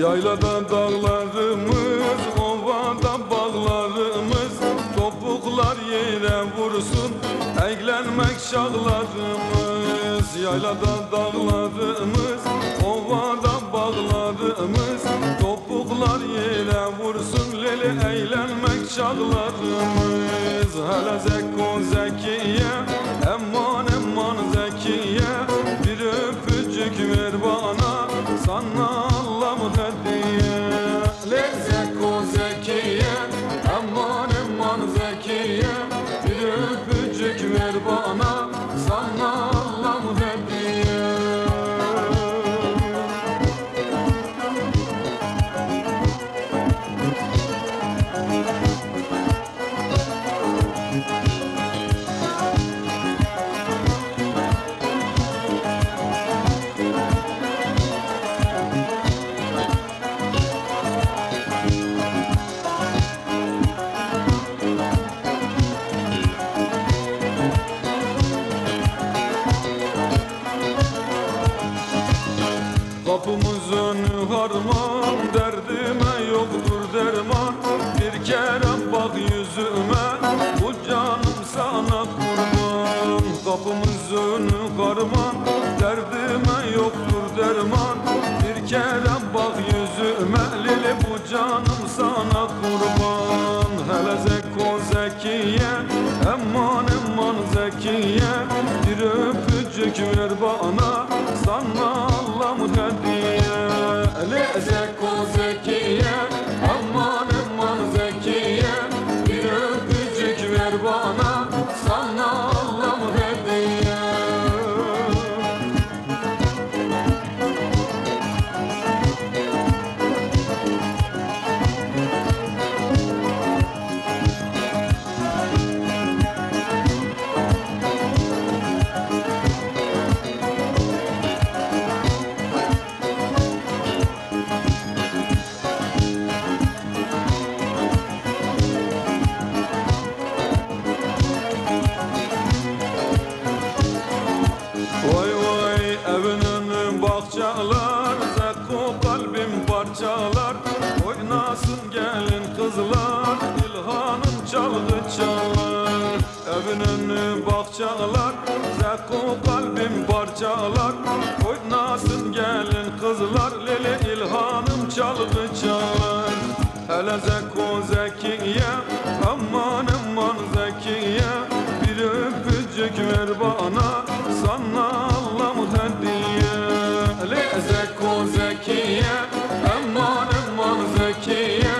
Yaylada dağlarımız, ovada bağlarımız. Topuklar yere vursun, eğlenmek şahlarımız. Yaylada dağlarımız, ovada bağlarımız. Topuklar yere vursun, leli eğlenmek şahlarımız. Hele zekko zekiye, Kapımız önü harman Derdime yoktur derman. Bir kere bak yüzüme Bu canım sana kurban. Kapımız önü harman Derdime yoktur derman. Bir kere bak yüzüme Lili bu canım sana kurban. Hele zekko zekiye Emman emman zekiye. Bir öpücük ver bana Sana Bana Zekko kalbim parçalar? Oynasın gelin kızlar İlhanım çalgı çalar. Evin önü bahçalar Zekko kalbim parçalar. Oynasın gelin kızlar Lele ilhanım çalgı çalar. Hele Zekko zekiye Aman aman zekiye Bir öpücük ver bana que eu